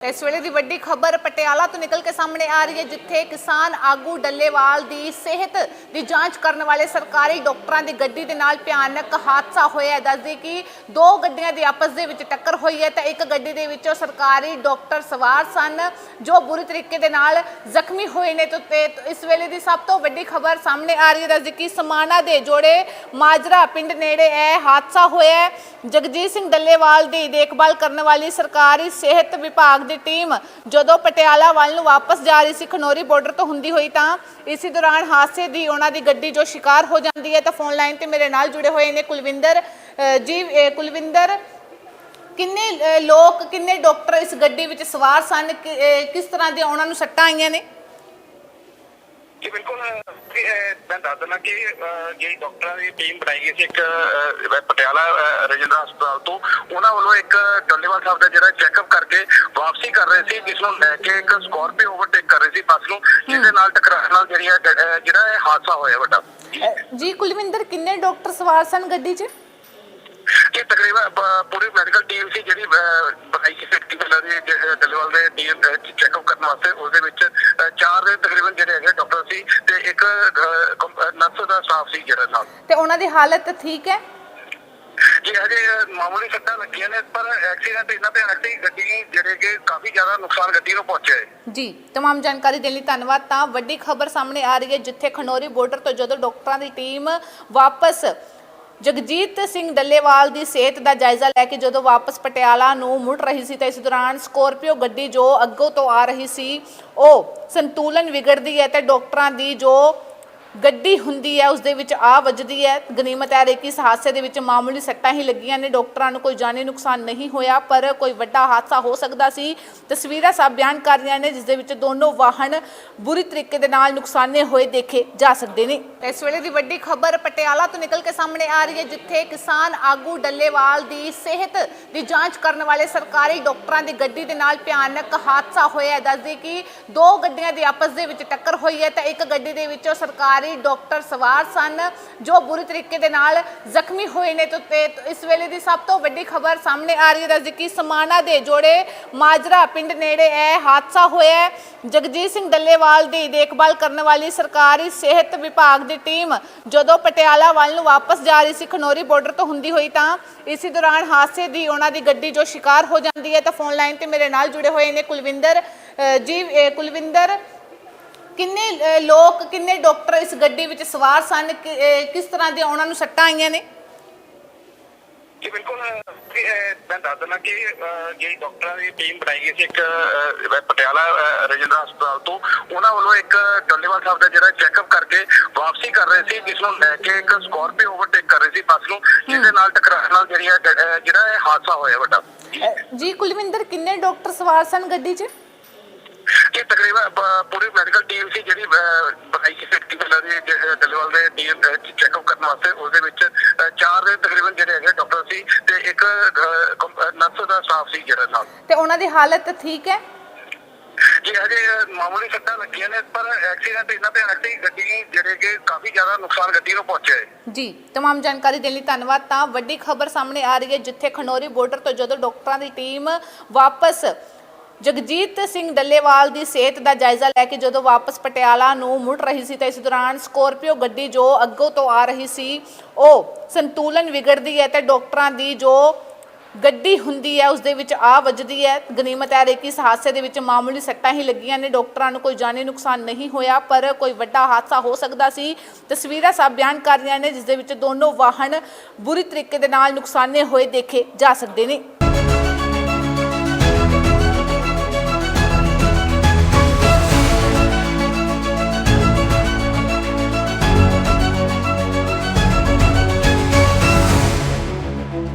ਇਸ ਵੇਲੇ ਦੀ ਵੱਡੀ ਖਬਰ ਪਟਿਆਲਾ ਤੋਂ ਨਿਕਲ ਕੇ ਸਾਹਮਣੇ ਆ ਰਹੀ ਹੈ, ਜਿੱਥੇ ਕਿਸਾਨ ਆਗੂ ਡੱਲੇਵਾਲ ਦੀ ਸਿਹਤ ਦੀ ਜਾਂਚ ਕਰਨ ਵਾਲੇ ਸਰਕਾਰੀ ਡਾਕਟਰਾਂ ਦੀ ਗੱਡੀ ਦੇ ਨਾਲ ਭਿਆਨਕ ਹਾਦਸਾ ਹੋਇਆ ਹੈ। ਦੱਸਦੇ ਕਿ ਦੋ ਗੱਡੀਆਂ ਦੀ ਆਪਸ ਦੇ ਵਿੱਚ ਟੱਕਰ ਹੋਈ ਹੈ ਤਾਂ ਇੱਕ ਗੱਡੀ ਦੇ ਵਿੱਚੋਂ ਸਰਕਾਰੀ ਡਾਕਟਰ ਸਵਾਰ ਸਨ, ਜੋ ਬੁਰੀ ਤਰੀਕੇ ਦੇ ਨਾਲ ਜ਼ਖਮੀ ਹੋਏ ਨੇ। ਤਾਂ ਤੇ ਇਸ ਵੇਲੇ ਦੀ ਸਭ ਤੋਂ ਵੱਡੀ ਖਬਰ ਸਾਹਮਣੇ ਆ ਰਹੀ ਹੈ। ਦੱਸਦੇ ਕਿ ਸਮਾਣਾ ਦੇ ਜੋੜੇ ਮਾਜਰਾ ਪਿੰਡ ਨੇੜੇ ਇਹ ਹਾਦਸਾ ਹੋਇਆ ਹੈ। ਜਗਜੀਤ ਸਿੰਘ ਡੱਲੇਵਾਲ ਦੀ ਦੇਖਭਾਲ ਕਰਨ ਵਾਲੀ ਸਰਕਾਰੀ ਸਿਹਤ ਵਿਭਾਗ ਦੀ ਟੀਮ ਜਦੋਂ ਪਟਿਆਲਾ ਵੱਲ ਨੂੰ ਵਾਪਸ ਜਾ ਰਹੀ ਸੀ, ਖਨੋਰੀ ਬਾਰਡਰ ਤੋਂ ਹੁੰਦੀ ਹੋਈ ਤਾਂ ਇਸੇ ਦੌਰਾਨ ਹਾਦਸੇ ਦੀ ਉਹਨਾਂ ਦੀ ਗੱਡੀ ਜੋ ਸ਼ਿਕਾਰ ਹੋ ਜਾਂਦੀ ਹੈ ਤਾਂ ਫੋਨ ਲਾਈਨ ਤੇ ਮੇਰੇ ਨਾਲ ਜੁੜੇ ਹੋਏ ਨੇ ਕੁਲਵਿੰਦਰ ਜੀ ਕੁਲਵਿੰਦਰ। ਕਿੰਨੇ ਲੋਕ, ਕਿੰਨੇ ਡਾਕਟਰ ਇਸ ਗੱਡੀ ਵਿੱਚ ਸਵਾਰ ਸਨ? ਕਿ- ਕਿਸ ਤਰ੍ਹਾਂ ਦੀਆਂ ਉਹਨਾਂ ਨੂੰ ਸੱਟਾਂ ਆਈਆਂ ਨੇ? ਜੀ ਬਿਲਕੁਲ ਮੈਂ ਦੱਸ ਦਿੰਦਾ ਕਿ ਜਿਹੜੀ ਡਾਕਟਰਾਂ ਦੀ ਟੀਮ ਬਣਾਈ ਗਈ ਸੀ ਇੱਕ ਪਟਿਆਲਾ ਰਜਿੰਦਰਾ ਹਸਪਤਾਲ ਤੋਂ ਉਹਨਾਂ ਵੱਲੋਂ ਇੱਕ ਡੱਲੇਵਾਲ ਸਾਹਿਬ ਦਾ ਜਿਹੜਾ ਚੈੱਕਅਪ ਕਰਕੇ ਵਾਪਸੀ ਕਰ ਰਹੇ ਸੀ ਜਿਸ ਨੂੰ ਲੈ ਕੇ ਇੱਕ ਸਕਾਰਪੀਓ ਓਵਰਟੇਕ ਕਰ ਰਹੀ ਸੀ ਬੱਸ ਨੂੰ ਜਿਹਦੇ ਨਾਲ ਟਕਰਾਅ ਨਾਲ ਜਿਹੜੀ ਹੈ ਜਿਹੜਾ ਇਹ ਹਾਦਸਾ ਹੋਇਆ ਵੱਡਾ। ਜੀ ਕੁਲਵਿੰਦਰ ਕਿੰਨੇ ਡਾਕਟਰ ਸਵਾਰ ਸਨ ਗੱਡੀ 'ਚ? ਤਕਰੀਬਨ ਬ- ਪੂਰੀ ਮੈਡੀਕਲ ਟੀਮ ਸੀ ਜਿਹੜੀ ਅਹ, ਬਣਾਈ ਸੀ ਟੀਮ ਦੀ ਜ- ਡੱਲੇਵਾਲ ਦੇ ਟੀਮ ਚੈੱਕਅਪ ਕਰਨ ਵਾਸਤੇ ਉਹਦੇ ਵਿੱਚ ਅਹ, ਚਾਰ ਦੇ ਤਕਰੀਬਨ ਜਿਹੜੇ ਹੈਗੇ ਡਾਕਟਰ ਸੀ ਤੇ ਇੱਕ ਨਰਸ ਦਾ ਸਟਾਫ ਸੀ ਜਿਹੜਾ ਨਾਲ ਤੇ ਉਹਨਾਂ ਦੀ ਹਾਲਤ ਠੀਕ ਹੈ ਜੀ ਹਜੇ ਮਾਮੂਲੀ ਸੱਟਾਂ ਲੱਗੀਆਂ ਨੇ ਪਰ ਐਕਸੀਡੈਂਟ ਇਹਨਾਂ ਤੇ ਐਕਟੀ ਗੱਡੀ ਜਿਹੜੇ ਕਿ ਕਾਫੀ ਜ਼ਿਆਦਾ ਨੁਕਸਾਨ ਗੱਡੀ ਨੂੰ ਪਹੁੰਚਿਆ ਹੈ ਜੀ तमाम ਜਾਣਕਾਰੀ ਦੇਣ ਲਈ ਧੰਨਵਾਦ ਤਾਂ ਵੱਡੀ ਖਬਰ ਸਾਹਮਣੇ ਆ ਰਹੀ ਹੈ ਜਿੱਥੇ ਖਨੋਰੀ ਬਾਰਡਰ ਤੋਂ ਜਦੋਂ ਡਾਕਟਰਾਂ ਦੀ ਟੀਮ ਵਾਪਸ ਜਗਜੀਤ ਸਿੰਘ ਡੱਲੇਵਾਲ ਦੀ ਸਿਹਤ ਦਾ ਜਾਇਜ਼ਾ ਲੈ ਕੇ ਜਦੋਂ ਵਾਪਸ ਪਟਿਆਲਾ ਨੂੰ ਮੁੜ ਰਹੀ ਸੀ ਤਾਂ ਇਸ ਦੌਰਾਨ ਸਕੋਰਪੀਓ ਗੱਡੀ ਜੋ ਅੱਗੋਂ ਤੋਂ ਆ ਰਹੀ ਸੀ, ਉਹ ਸੰਤੁਲਨ ਵਿਗੜਦੀ ਹੈ ਤੇ ਡਾਕਟਰਾਂ ਦੀ ਜੋ ਗੱਡੀ ਹੁੰਦੀ ਹੈ ਉਸ ਦੇ ਵਿੱਚ ਆ ਵੱਜਦੀ ਹੈ। ਗਨੀਮਤ ਹੈ ਕਿ ਇਸ ਹਾਦਸੇ ਦੇ ਵਿੱਚ ਮਾਮੂਲੀ ਸੱਟਾਂ ਹੀ ਲੱਗੀਆਂ ਨੇ। ਡਾਕਟਰਾਂ ਨੂੰ ਕੋਈ ਜਾਨੀ ਨੁਕਸਾਨ ਨਹੀਂ ਹੋਇਆ, ਪਰ ਕੋਈ ਵੱਡਾ ਹਾਦਸਾ ਹੋ ਸਕਦਾ ਸੀ। ਤਸਵੀਰਾਂ ਸਭ ਬਿਆਨ ਕਰ ਰਹੀਆਂ ਨੇ, ਜਿਸ ਦੇ ਵਿੱਚ ਦੋਨੋਂ ਵਾਹਨ ਬੁਰੀ ਤਰੀਕੇ ਦੇ ਨਾਲ ਨੁਕਸਾਨੇ ਹੋਏ ਦੇਖੇ ਜਾ ਸਕਦੇ ਨੇ। ਇਸ ਵੇਲੇ ਦੀ ਵੱਡੀ ਖਬਰ ਪਟਿਆਲਾ ਤੋਂ ਨਿਕਲ ਕੇ ਸਾਹਮਣੇ ਆ ਰਹੀ ਹੈ, ਜਿੱਥੇ ਕਿਸਾਨ ਆਗੂ ਡੱਲੇਵਾਲ ਦੀ ਸਿਹਤ ਦੀ ਜਾਂਚ ਕਰਨ ਵਾਲੇ ਸਰਕਾਰੀ ਡਾਕਟਰਾਂ ਦੀ ਗੱਡੀ ਦੇ ਨਾਲ ਭਿਆਨਕ ਹਾਦਸਾ ਹੋਇਆ ਹੈ। ਦੱਸਦੇ ਕਿ ਦੋ ਗੱਡੀਆਂ ਦੀ ਆਪਸ ਦੇ ਵਿੱਚ ਟੱਕਰ ਹੋਈ ਹੈ, ਤਾਂ ਇੱਕ ਗੱਡੀ ਦੇ ਵਿੱਚੋਂ ਸਰਕਾਰ ਡਾਕਟਰ ਸਵਾਰ ਸਨ, ਜੋ ਬੁਰੀ ਤਰੀਕੇ ਦੇ ਨਾਲ ਜ਼ਖਮੀ ਹੋਏ ਨੇ ਤੇ ਇਸ ਵੇਲੇ ਦੀ ਸਭ ਤੋਂ ਵੱਡੀ ਖਬਰ ਸਾਹਮਣੇ ਆ ਰਹੀ ਹੈ। ਦੱਸਦੇ ਕਿ ਸਮਾਣਾ ਦੇ ਜੋੜੇ ਮਾਜਰਾ ਪਿੰਡ ਨੇੜੇ ਇਹ ਹਾਦਸਾ ਹੋਇਆ ਜਗਜੀਤ ਸਿੰਘ ਡੱਲੇਵਾਲ ਦੀ ਦੇਖਭਾਲ ਕਰਨ ਵਾਲੀ ਸਰਕਾਰੀ ਸਿਹਤ ਵਿਭਾਗ ਦੀ ਟੀਮ ਜਦੋਂ ਪਟਿਆਲਾ ਵੱਲ ਨੂੰ ਵਾਪਸ ਜਾ ਰਹੀ ਸੀ, ਖਨੋਰੀ ਬਾਰਡਰ ਤੋਂ ਹੁੰਦੀ ਹੋਈ ਤਾਂ ਇਸੇ ਦੌਰਾਨ ਹਾਦਸੇ ਦੀ ਉਹਨਾਂ ਦੀ ਗੱਡੀ ਜੋ ਸ਼ਿਕਾਰ ਹੋ ਜਾਂਦੀ ਹੈ ਤਾਂ ਫੋਨ ਲਾਈਨ ਤੇ ਮੇਰੇ ਨਾਲ ਜੁੜੇ ਹੋਏ ਨੇ ਕੁਲਵਿੰਦਰ ਜੀ ਕੁਲਵਿੰਦਰ ਕਿੰਨੇ ਲੋਕ ਕਿੰਨੇ ਡਾਕਟਰ ਇਸ ਗੱਡੀ ਵਿੱਚ ਸਵਾਰ ਸਨ? ਕਿ- ਕਿਸ ਤਰ੍ਹਾਂ ਦੀਆਂ ਉਹਨਾਂ ਨੂੰ ਸੱਟਾਂ ਆਈਆਂ ਨੇ? ਜੀ ਬਿਲਕੁਲ ਅਹ, ਮੈਂ ਦੱਸ ਦਿੰਦਾ ਕਿ ਅਹ, ਜਿਹੜੀ ਡਾਕਟਰਾਂ ਦੀ ਟੀਮ ਬਣਾਈ ਗਈ ਸੀ ਇੱਕ ਅਹ, ਪਟਿਆਲਾ ਅਹ, ਰਜਿੰਦਰਾ ਹਸਪਤਾਲ ਤੋਂ ਉਹਨਾਂ ਵੱਲੋਂ ਇੱਕ ਡੱਲੇਵਾਲ ਸਾਹਿਬ ਦਾ ਜਿਹੜਾ ਚੈੱਕਅਪ ਕਰਕੇ ਵਾਪਸੀ ਕਰ ਰਹੇ ਸੀ ਜਿਸ ਨੂੰ ਲੈ ਕੇ ਇੱਕ ਸਕਾਰਪੀਓ ਓਵਰਟੇਕ ਕਰ ਰਹੀ ਸੀ ਬੱਸ ਨੂੰ ਜਿਹਦੇ ਨਾਲ ਟਕਰਾਅ ਨਾਲ ਜਿਹੜੀ ਹੈ ਡ- ਅਹ, ਜਿਹੜਾ ਇਹ ਹਾਦਸਾ ਹੋਇਆ ਵੱਡਾ। ਜੀ ਕੁਲਵਿੰਦਰ ਕਿੰਨੇ ਡਾਕਟਰ ਸਵਾਰ ਸਨ ਗੱਡੀ 'ਚ? ਇਹ ਤਕਰੀਬਨ ਬ- ਪੂਰੀ ਮੈਡੀਕਲ ਟੀਮ ਸੀ ਜਿਹੜੀ ਅਹ, ਬਣਾਈ ਸੀ ਟੀਮ ਦੀ ਜ- ਡੱਲੇਵਾਲ ਦੇ ਟੀਮ ਚੈੱਕਅਪ ਕਰਨ ਵਾਸਤੇ ਉਹਦੇ ਵਿੱਚ ਅਹ, ਚਾਰ ਦੇ ਤਕਰੀਬਨ ਜਿਹੜੇ ਹੈਗੇ ਡਾਕਟਰ ਸੀ ਤੇ ਇੱਕ ਨਰਸ ਦਾ ਸਟਾਫ ਸੀ ਜਿਹੜਾ ਨਾਲ ਤੇ ਉਹਨਾਂ ਦੀ ਹਾਲਤ ਠੀਕ ਹੈ ਜੀ ਹਜੇ ਮਾਮੂਲੀ ਸੱਟਾਂ ਲੱਗੀਆਂ ਨੇ ਪਰ ਐਕਸੀਡੈਂਟ ਇਹਨਾਂ ਤੇ ਐਕਟੀ ਗੱਡੀ ਜਿਹੜੇ ਕਿ ਕਾਫੀ ਜ਼ਿਆਦਾ ਨੁਕਸਾਨ ਗੱਡੀ ਨੂੰ ਪਹੁੰਚਿਆ ਹੈ ਜੀ तमाम ਜਾਣਕਾਰੀ ਦੇਣ ਲਈ ਧੰਨਵਾਦ ਤਾਂ ਵੱਡੀ ਖਬਰ ਸਾਹਮਣੇ ਆ ਰਹੀ ਹੈ ਜਿੱਥੇ ਖਨੋਰੀ ਬਾਰਡਰ ਤੋਂ ਜਦੋਂ ਡਾਕਟਰਾਂ ਦੀ ਟੀਮ ਵਾਪਸ ਜਗਜੀਤ ਸਿੰਘ ਡੱਲੇਵਾਲ ਦੀ ਸਿਹਤ ਦਾ ਜਾਇਜ਼ਾ ਲੈ ਕੇ ਜਦੋਂ ਵਾਪਸ ਪਟਿਆਲਾ ਨੂੰ ਮੁੜ ਰਹੀ ਸੀ ਤਾਂ ਇਸ ਦੌਰਾਨ ਸਕੋਰਪੀਓ ਗੱਡੀ ਜੋ ਅੱਗੋਂ ਤੋਂ ਆ ਰਹੀ ਸੀ, ਉਹ ਸੰਤੁਲਨ ਵਿਗੜਦੀ ਹੈ ਤੇ ਡਾਕਟਰਾਂ ਦੀ ਜੋ ਗੱਡੀ ਹੁੰਦੀ ਹੈ ਉਸ ਦੇ ਵਿੱਚ ਆ ਵੱਜਦੀ ਹੈ। ਗਨੀਮਤ ਹੈ ਕਿ ਇਸ ਹਾਦਸੇ ਦੇ ਵਿੱਚ ਮਾਮੂਲੀ ਸੱਟਾਂ ਹੀ ਲੱਗੀਆਂ ਨੇ। ਡਾਕਟਰਾਂ ਨੂੰ ਕੋਈ ਜਾਨੀ ਨੁਕਸਾਨ ਨਹੀਂ ਹੋਇਆ, ਪਰ ਕੋਈ ਵੱਡਾ ਹਾਦਸਾ ਹੋ ਸਕਦਾ ਸੀ। ਤਸਵੀਰਾਂ ਸਭ ਬਿਆਨ ਕਰ ਰਹੀਆਂ ਨੇ, ਜਿਸ ਦੇ ਵਿੱਚ ਦੋਨੋਂ ਵਾਹਨ ਬੁਰੀ ਤਰੀਕੇ ਦੇ ਨਾਲ ਨੁਕਸਾਨੇ ਹੋਏ ਦੇਖੇ ਜਾ ਸਕਦੇ ਨੇ।